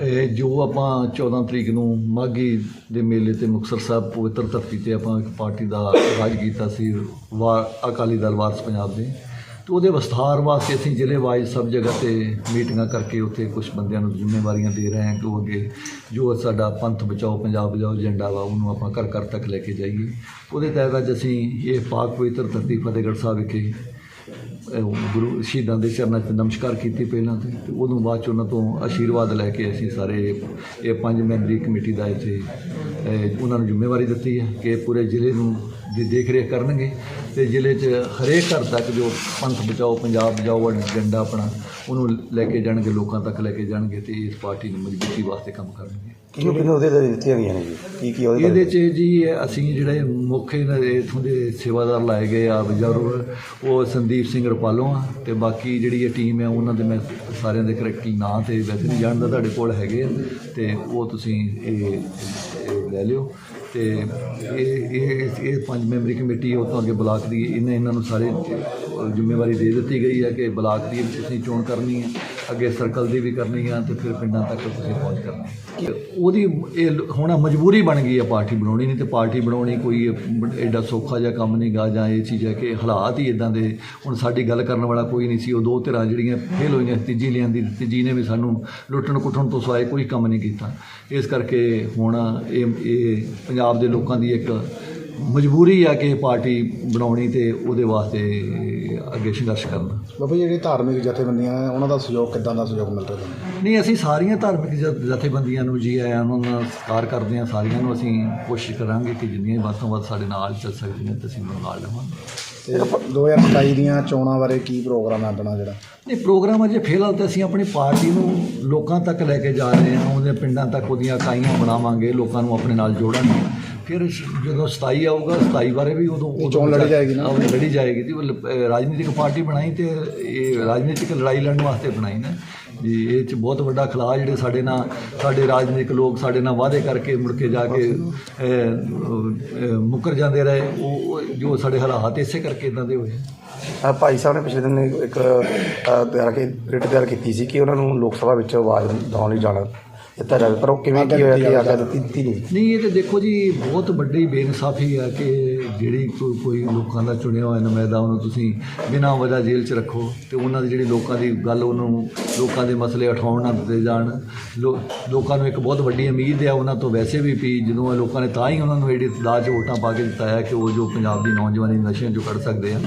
ਇਹ ਜੋ ਆਪਾਂ 14 ਤਰੀਕ ਨੂੰ ਮਾਘੀ ਦੇ ਮੇਲੇ ਤੇ ਮੁਕਤਸਰ ਸਾਹਿਬ ਪਵਿੱਤਰ ਧਰਤੀ ਤੇ ਆਪਾਂ ਇੱਕ ਪਾਰਟੀ ਦਾ ਰਾਜ ਕੀਤਾ ਸੀ, ਵਾ, ਅਕਾਲੀ ਦਲ ਵਾਰਸ ਪੰਜਾਬ ਦੇ। ਤੇ ਉਹਦੇ ਵਿਸਥਾਰ ਵਾਸਤੇ ਅਸੀਂ ਜ਼ਿਲ੍ਹੇ ਵਾਈਜ਼ ਸਭ ਜਗ੍ਹਾ ਤੇ ਮੀਟਿੰਗਾਂ ਕਰਕੇ ਉੱਥੇ ਕੁਝ ਬੰਦਿਆਂ ਨੂੰ ਜ਼ਿੰਮੇਵਾਰੀਆਂ ਦੇ ਰਹੇ ਹਾਂ ਕਿ ਉਹ ਅੱਗੇ ਜੋ ਸਾਡਾ ਪੰਥ ਬਚਾਓ, ਪੰਜਾਬ ਬਚਾਓ ਏਜੰਡਾ ਵਾ, ਉਹਨੂੰ ਆਪਾਂ ਘਰ ਘਰ ਤੱਕ ਲੈ ਕੇ ਜਾਈਏ। ਉਹਦੇ ਤਹਿਤ ਅੱਜ ਅਸੀਂ ਇਹ ਪਾਕ ਪਵਿੱਤਰ ਧਰਤੀ ਫਤਿਹਗੜ੍ਹ ਸਾਹਿਬ ਵਿਖੇ ਗੁਰੂ ਸ਼ਹੀਦਾਂ ਦੇ ਚਰਨਾਂ 'ਚ ਨਮਸਕਾਰ ਕੀਤੀ ਪਹਿਲਾਂ ਤੇ ਤੇ ਉਦੋਂ ਬਾਅਦ 'ਚ ਉਹਨਾਂ ਤੋਂ ਆਸ਼ੀਰਵਾਦ ਲੈ ਕੇ ਅਸੀਂ ਸਾਰੇ ਇਹ ਪੰਜ ਮੈਂਬਰੀ ਕਮੇਟੀ ਦਾ ਇੱਥੇ ਉਹਨਾਂ ਨੂੰ ਜ਼ਿੰਮੇਵਾਰੀ ਦਿੱਤੀ ਹੈ ਕਿ ਪੂਰੇ ਜ਼ਿਲ੍ਹੇ ਨੂੰ ਦੀ ਦੇਖ ਰੇਖ ਕਰਨਗੇ ਤੇ ਜ਼ਿਲ੍ਹੇ 'ਚ ਹਰੇਕ ਘਰ ਤੱਕ ਜੋ ਪੰਥ ਬਚਾਓ, ਪੰਜਾਬ ਬਚਾਓ ਏਜੰਡਾ ਆਪਣਾ ਉਹਨੂੰ ਲੈ ਕੇ ਜਾਣਗੇ ਲੋਕਾਂ ਤੱਕ ਲੈ ਕੇ ਜਾਣਗੇ ਤੇ ਇਸ ਪਾਰਟੀ ਨੂੰ ਮਜ਼ਬੂਤੀ ਵਾਸਤੇ ਕੰਮ ਕਰਨਗੇ। ਕਿਹਨੂੰ ਕਿਹਨੂੰ ਉਹਦੇ ਤੇ ਦਿੱਤੀਆਂ ਗਈਆਂ ਨੇ ਜੀ? ਕੀ ਕੀ ਉਹਦੇ ਇਹਦੇ 'ਚ ਜੀ ਅਸੀਂ ਜਿਹੜੇ ਮੁੱਖ ਇਹਨਾਂ ਦੇ ਇੱਥੋਂ ਦੇ ਸੇਵਾਦਾਰ ਲਾਏ ਗਏ ਆ ਬਜ਼ੁਰਗ ਉਹ ਸੰਦੀਪ ਸਿੰਘ ਰਪਾਲੋਂ ਆ ਤੇ ਬਾਕੀ ਜਿਹੜੀ ਇਹ ਟੀਮ ਹੈ ਉਹਨਾਂ ਦੇ ਮੈਂ ਸਾਰਿਆਂ ਦੇ ਕਰੈਕਟ ਨਾਂ ਤੇ ਵੈਸੇ ਨਹੀਂ ਜਾਣਦਾ ਤੁਹਾਡੇ ਕੋਲ ਹੈਗੇ ਤੇ ਉਹ ਤੁਸੀਂ ਇਹ ਲੈ ਲਿਓ। ਤੇ ਇਹ ਇਹ ਇਹ ਪੰਜ ਮੈਂਬਰੀ ਕਮੇਟੀ ਉਹ ਤੋਂ ਅੱਗੇ ਬਲਾਕ ਦੀ ਇਹਨੇ ਇਹਨਾਂ ਨੂੰ ਸਾਰੇ ਜ਼ਿੰਮੇਵਾਰੀ ਦੇ ਦਿੱਤੀ ਗਈ ਹੈ ਕਿ ਬਲਾਕ ਦੀ ਵੀ ਤੁਸੀਂ ਚੋਣ ਕਰਨੀ ਹੈ। ਅੱਗੇ ਸਰਕਲ ਦੀ ਵੀ ਕਰਨੀ ਆ ਤੇ ਫਿਰ ਪਿੰਡਾਂ ਤੱਕ ਤੁਸੀਂ ਪਹੁੰਚ ਕਰਨੀ। ਉਹਦੀ ਇਹ ਹੁਣ ਮਜਬੂਰੀ ਬਣ ਗਈ ਆ ਪਾਰਟੀ ਬਣਾਉਣੀ, ਨਹੀਂ ਤੇ ਪਾਰਟੀ ਬਣਾਉਣੀ ਕੋਈ ਐਡਾ ਸੌਖਾ ਜਿਹਾ ਕੰਮ ਨਹੀਂ ਗਾ ਜਾਂ ਇਹ ਚੀਜ਼ ਹੈ ਕਿ ਹਾਲਾਤ ਹੀ ਇਦਾਂ ਦੇ। ਹੁਣ ਸਾਡੀ ਗੱਲ ਕਰਨ ਵਾਲਾ ਕੋਈ ਨਹੀਂ ਸੀ, ਉਹ ਦੋ ਧਿਰਾਂ ਜਿਹੜੀਆਂ ਫੇਲ ਹੋਈਆਂ ਤੀਜੀ ਲਿਆਂਦੀ ਤੀਜੀ ਨੇ ਵੀ ਸਾਨੂੰ ਲੁੱਟਣ ਕੁੱਟਣ ਤੋਂ ਸਵਾਏ ਕੋਈ ਕੰਮ ਨਹੀਂ ਕੀਤਾ। ਇਸ ਕਰਕੇ ਹੁਣ ਇਹ ਇਹ ਪੰਜਾਬ ਦੇ ਲੋਕਾਂ ਦੀ ਇੱਕ ਮਜਬੂਰੀ ਆ ਕਿ ਪਾਰਟੀ ਬਣਾਉਣੀ ਤੇ ਉਹਦੇ ਵਾਸਤੇ ਅੱਗੇ ਸੰਘਰਸ਼ ਕਰਨਾ। ਬਾਬਾ ਜਿਹੜੇ ਧਾਰਮਿਕ ਜਥੇਬੰਦੀਆਂ ਨੇ ਉਹਨਾਂ ਦਾ ਸਹਿਯੋਗ ਕਿੱਦਾਂ ਦਾ ਸਹਿਯੋਗ ਮਿਲ ਰਿਹਾ ਤੁਹਾਨੂੰ? ਨਹੀਂ ਅਸੀਂ ਸਾਰੀਆਂ ਧਾਰਮਿਕ ਜਥੇਬੰਦੀਆਂ ਨੂੰ ਜੀ ਆਇਆਂ ਉਹਨਾਂ ਦਾ ਸਤਿਕਾਰ ਕਰਦੇ ਹਾਂ ਸਾਰੀਆਂ ਨੂੰ ਅਸੀਂ ਕੋਸ਼ਿਸ਼ ਕਰਾਂਗੇ ਕਿ ਜਿੰਨੀਆਂ ਵੱਧ ਤੋਂ ਵੱਧ ਸਾਡੇ ਨਾਲ ਚੱਲ ਸਕਦੀਆਂ ਤੇ ਅਸੀਂ ਉਹਨਾਂ ਨਾਲ ਲਵਾਂਗੇ ਤੇ 2027 ਦੀਆਂ ਚੋਣਾਂ ਬਾਰੇ ਕੀ ਪ੍ਰੋਗਰਾਮ ਹੈ ਆਪਣਾ ਜਿਹੜਾ? ਇਹ ਪ੍ਰੋਗਰਾਮ ਅਜੇ ਫਿਲਹਾਲ ਤਾਂ ਅਸੀਂ ਆਪਣੀ ਪਾਰਟੀ ਨੂੰ ਲੋਕਾਂ ਤੱਕ ਲੈ ਕੇ ਜਾ ਰਹੇ ਹਾਂ ਉਹਦੇ ਪਿੰਡਾਂ ਤੱਕ ਉਹਦੀਆਂ ਇਕਾਈਆਂ ਬਣਾਵਾਂਗੇ ਲੋਕਾਂ ਨੂੰ ਆਪਣੇ ਨਾਲ ਜੋੜਾਂਗੇ। ਫਿਰ ਸ਼- ਜਦੋਂ 27 ਆਊਗਾ 27 ਬਾਰੇ ਵੀ ਉਦੋਂ ਉਦੋਂ ਚੋਣ ਲੜੀ ਜਾਏਗੀ ਨਾ? ਆਹ, ਲੜੀ ਜਾਏਗੀ ਲ- ਅਹ ਰਾਜਨੀਤਿਕ ਪਾਰਟੀ ਬਣਾਈ ਤੇ ਇਹ ਰਾਜਨੀਤਿਕ ਲੜਾਈ ਲੜਨ ਵਾਸਤੇ ਬਣਾਈ ਨਾ। ਜੀ ਇਹ ਚ ਬਹੁਤ ਵੱਡਾ ਖਲਾ ਜਿਹੜੇ ਸਾਡੇ ਨਾਲ ਸਾਡੇ ਰਾਜਨੀਤਿਕ ਲੋਕ ਸਾਡੇ ਨਾਲ ਵਾਅਦੇ ਕਰਕੇ ਮੁੜ ਕੇ ਜਾ ਕੇ ਅਹ, ਅਹ, ਮੁੱਕਰ ਜਾਂਦੇ ਰਹੇ। ਉਹ ਉਹ ਜੋ ਸਾਡੇ ਹਾਲਾਤ ਇਸੇ ਕਰਕੇ ਇਦਾਂ ਦੇ ਹੋਏ ਆ। ਭਾਈ ਸਾਹਿਬ ਨੇ ਪਿਛਲੇ ਦਿਨ ਇੱਕ ਅ, ਤਿਆਰ ਕੇ ਰਿਟ ਤਿਆਰ ਕੀਤੀ ਸੀ ਕਿ ਉਹਨਾਂ ਨੂੰ ਲੋਕ ਸਭਾ ਵਿੱਚ ਆਵਾਜ਼ ਦਿਵਾਉਣ ਲਈ ਜਾਣਾ। ਦਿੱਤਾ ਜਾਵੇ ਪਰ ਉਹ ਕਿਵੇਂ ਕੀ ਹੋਇਆ ਕਿ ਆਗਿਆ ਦਿੱਤੀ ਦਿੱਤੀ ਨਹੀਂ। ਨਹੀਂ ਇਹ ਤੇ ਦੇਖੋ ਜੀ ਬਹੁਤ ਵੱਡੀ ਬੇਇਨਸਾਫੀ ਆ ਕਿ ਜਿਹੜੀ ਕੋਈ ਲੋਕਾਂ ਦਾ ਚੁਣਿਆ ਹੋਇਆ ਨੁਮਾਇੰਦਾ ਉਹਨੂੰ ਤੁਸੀਂ ਬਿਨਾਂ ਵਜ੍ਹਾ ਜੇਲ੍ਹ 'ਚ ਰੱਖੋ ਤੇ ਉਹਨਾਂ ਦੀ ਜਿਹੜੀ ਲੋਕਾਂ ਦੀ ਗੱਲ ਉਹਨੂੰ ਲੋਕਾਂ ਦੇ ਮਸਲੇ ਉਠਾਉਣ ਨਾ ਦਿੱਤੇ ਜਾਣ। ਲੋਕਾਂ ਨੂੰ ਇੱਕ ਬਹੁਤ ਵੱਡੀ ਉਮੀਦ ਆ ਉਹਨਾਂ ਤੋਂ ਵੈਸੇ ਵੀ ਵੀ ਜਦੋਂ ਇਹ ਲੋਕਾਂ ਨੇ ਤਾਂ ਹੀ ਉਹਨਾਂ ਨੂੰ ਜਿਹੜੀ ਦਾਜ ਵੋਟਾਂ ਪਾ ਕੇ ਜਿਤਾਇਆ ਕਿ ਉਹ ਜੋ ਪੰਜਾਬ ਦੀ ਨੌਜਵਾਨੀ ਨਸ਼ਿਆਂ 'ਚੋਂ ਕੱਢ ਸਕਦੇ ਆ।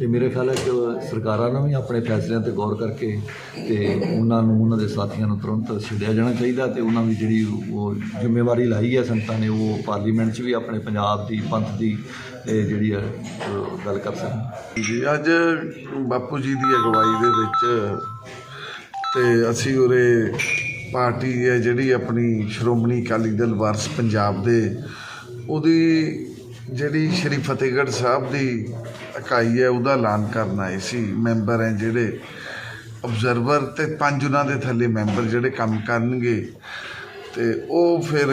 ਤੇ ਮੇਰੇ ਖਿਆਲ ਹੈ ਕਿ ਸਰਕਾਰਾਂ ਨੂੰ ਵੀ ਆਪਣੇ ਫੈਸਲਿਆਂ ਤੇ ਗੌਰ ਕਰਕੇ ਤੇ ਉਹਨਾਂ ਨੂੰ, ਉਹਨਾਂ ਦੇ ਸਾਥੀਆਂ ਨੂੰ ਤੁਰੰਤ ਛੱਡਿਆ ਜਾਣਾ ਚਾਹੀਦਾ ਤੇ ਉਹਨਾਂ ਦੀ ਜਿਹੜੀ ਉਹ ਜ਼ਿੰਮੇਵਾਰੀ ਲਾਈ ਹੈ ਸੰਗਤਾਂ ਨੇ, ਉਹ ਪਾਰਲੀਮੈਂਟ 'ਚ ਵੀ ਆਪਣੇ ਪੰਜਾਬ ਦੀ ਪੰਥ ਦੀ, ਇਹ ਜਿਹੜੀ ਹੈ ਗੱਲ ਕਰ ਸਕਣ। ਜੀ, ਅੱਜ ਬਾਪੂ ਜੀ ਦੀ ਅਗਵਾਈ ਦੇ ਵਿੱਚ ਤੇ ਅਸੀਂ ਉਰੇ ਪਾਰਟੀ ਹੈ ਜਿਹੜੀ ਆਪਣੀ ਸ਼੍ਰੋਮਣੀ ਅਕਾਲੀ ਦਲ ਵਾਰਸ ਪੰਜਾਬ ਦੇ, ਉਹਦੀ ਜਿਹੜੀ ਸ਼੍ਰੀ ਫਤਿਹਗੜ੍ਹ ਸਾਹਿਬ ਦੀ ਇਕਾਈ ਹੈ ਉਹਦਾ ਐਲਾਨ ਕਰਨ ਆਏ ਸੀ। ਮੈਂਬਰ ਹੈ ਜਿਹੜੇ ਆਬਜ਼ਰਵਰ ਤੇ ਪੰਜ ਉਹਨਾਂ ਦੇ ਥੱਲੇ ਮੈਂਬਰ ਜਿਹੜੇ ਕੰਮ ਕਰਨਗੇ। ਤੇ ਉਹ ਫਿਰ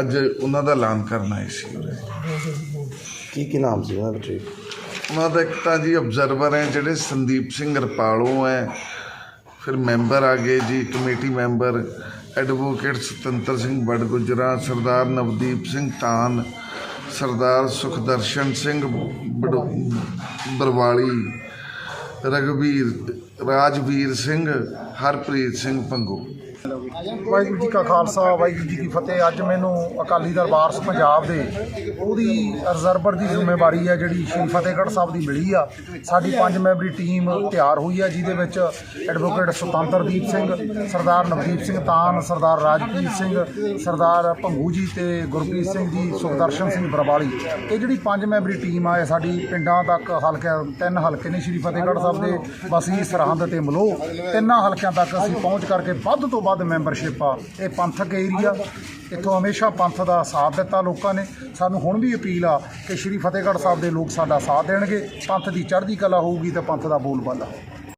ਅੱਜ ਉਹਨਾਂ ਦਾ ਐਲਾਨ ਕਰਨ ਆਏ ਸੀ। ਉਰੇ ਕੀ ਕੀ ਨਾਮ ਸੀ ਉਹਨਾਂ ਵਿੱਚ ਉਹਨਾਂ ਦਾ ਇੱਕ ਤਾਂ ਜੀ ਆਬਜ਼ਰਵਰ ਹੈ ਜਿਹੜੇ ਸੰਦੀਪ ਸਿੰਘ ਰਪਾਲੋਂ ਹੈ। ਫਿਰ ਮੈਂਬਰ ਆ ਗਏ ਜੀ ਕਮੇਟੀ ਮੈਂਬਰ ਐਡਵੋਕੇਟ ਸੁਤੰਤਰ ਸਿੰਘ ਬੜਗੁਜਰਾ ਸਰਦਾਰ ਨਵਦੀਪ ਸਿੰਘ ਤਾਨ ਸਰਦਾਰ ਸੁਖਦਰਸ਼ਨ ਸਿੰਘ ਬੜ- ਬਰਵਾਲੀ ਰਗਵੀਰ ਰਾਜਵੀਰ ਸਿੰਘ ਹਰਪ੍ਰੀਤ ਸਿੰਘ ਪੰਗੂ। ਵਾਹਿਗੁਰੂ ਜੀ ਕਾ ਖਾਲਸਾ, ਵਾਹਿਗੁਰੂ ਜੀ ਕੀ ਫਤਿਹ। ਅੱਜ ਮੈਨੂੰ ਅਕਾਲੀ ਦਲ ਵਾਰਸ ਪੰਜਾਬ ਦੇ ਉਹਦੀ ਰਿਜ਼ਰਵਰ ਦੀ ਜ਼ਿੰਮੇਵਾਰੀ ਹੈ, ਜਿਹੜੀ ਸ਼੍ਰੀ ਫਤਿਹਗੜ੍ਹ ਸਾਹਿਬ ਦੀ ਮਿਲੀ ਆ। ਸਾਡੀ ਪੰਜ ਮੈਂਬਰੀ ਟੀਮ ਤਿਆਰ ਹੋਈ ਆ, ਜਿਹਦੇ ਵਿੱਚ ਐਡਵੋਕੇਟ ਸੁਤੰਤਰਦੀਪ ਸਿੰਘ, ਸਰਦਾਰ ਨਵਦੀਪ ਸਿੰਘ ਤਾਨ, ਸਰਦਾਰ ਰਾਜਪ੍ਰੀਤ ਸਿੰਘ, ਸਰਦਾਰ ਭੰਗੂ ਜੀ ਤੇ ਗੁਰਪ੍ਰੀਤ ਸਿੰਘ ਜੀ, ਸੁਖਦਰਸ਼ਨ ਸਿੰਘ ਬਰਵਾਲੀ। ਇਹ ਜਿਹੜੀ ਪੰਜ ਮੈਂਬਰੀ ਟੀਮ ਆ, ਇਹ ਸਾਡੀ ਪਿੰਡਾਂ ਤੱਕ ਹਲਕੇ ਤਿੰਨ ਹਲਕੇ ਨੇ ਸ਼੍ਰੀ ਫਤਿਹਗੜ੍ਹ ਸਾਹਿਬ ਦੇ। ਬਸੀ ਸਰਹੰਦ ਤੇ ਮਲੋ। ਤਿੰਨਾਂ ਹਲਕਿਆਂ ਤੱਕ ਅਸੀਂ ਪਹੁੰਚ ਕਰਕੇ ਵੱਧ ਤੋਂ ਵੱਧ ਮੈਂਬਰਸ਼ਿਪ ਆ। ਇਹ ਪੰਥਕ ਏਰੀਆ ਇੱਥੋਂ ਹਮੇਸ਼ਾ ਪੰਥ ਦਾ ਸਾਥ ਦਿੱਤਾ ਲੋਕਾਂ ਨੇ। ਸਾਨੂੰ ਹੁਣ ਵੀ ਅਪੀਲ ਆ ਕਿ ਸ਼੍ਰੀ ਫਤਿਹਗੜ੍ਹ ਸਾਹਿਬ ਦੇ ਲੋਕ ਸਾਡਾ ਸਾਥ ਦੇਣਗੇ। ਪੰਥ ਦੀ ਚੜ੍ਹਦੀ ਕਲਾ ਹੋਊਗੀ ਤੇ ਪੰਥ ਦਾ ਬੋਲਬਾਲਾ